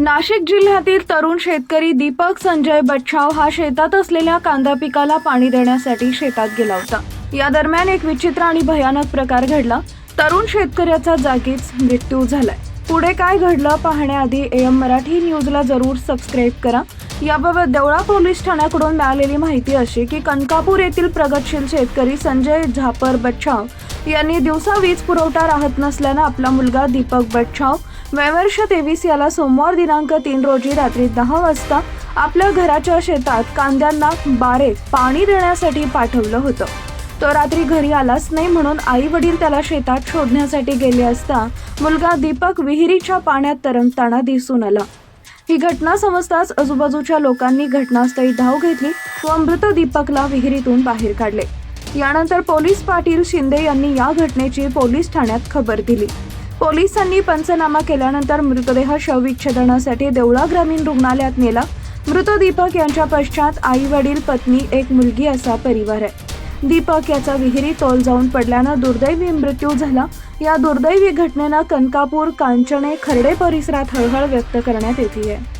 नाशिक जिल्ह्यातील तरुण शेतकरी दीपक संजय बच्छाव हा शेतात असलेल्या कांदा पिकाला पाणी देण्यासाठी शेतात गेला होता. या दरम्यान एक विचित्र आणि भयानक प्रकार घडला. तरुण शेतकऱ्याचा जागीच मृत्यू झालाय. पुढे काय घडलं पाहण्याआधी एम मराठी न्यूजला जरूर सबस्क्राईब करा. याबाबत देवळा पोलीस ठाण्याकडून मिळालेली माहिती अशी की कनकापूर येथील प्रगतशील शेतकरी संजय झापर बच्छाव यांनी दिवसा वीज पुरवठा राहत नसल्यानं आपला मुलगा दीपक बच्छाव वयवर्ष तेवीस याला सोमवार दिनांक तीन रोजी रात्री दहा वाजता आपल्या घराच्या शेतात कांद्यांना बारे पाणी देण्यासाठी पाठवलं होतं. तो रात्री घरी आलाच नाही म्हणून आई वडील त्याला शेतात शोधण्यासाठी गेले असता मुलगा दीपक विहिरीच्या पाण्यात तरंगताना दिसून आला. ही घटना समजताच आजूबाजूच्या लोकांनी घटनास्थळी धाव घेतली व मृत दीपकला विहिरीतून बाहेर काढले. यानंतर पोलीस पाटील शिंदे यांनी या घटनेची पोलीस ठाण्यात खबर दिली. पोलिसांनी पंचनामा केल्यानंतर मृतदेह शवविच्छेदनासाठी देवळा ग्रामीण रुग्णालयात नेला. मृत दीपक यांच्या पश्चात आई वडील पत्नी एक मुलगी असा परिवार आहे. दीपक याचा विहिरी तोल जाऊन पडल्यानं दुर्दैवी मृत्यू झाला. या दुर्दैवी घटनेनं कनकापूर कांचणे खर्डे परिसरात हळहळ व्यक्त करण्यात येते आहे.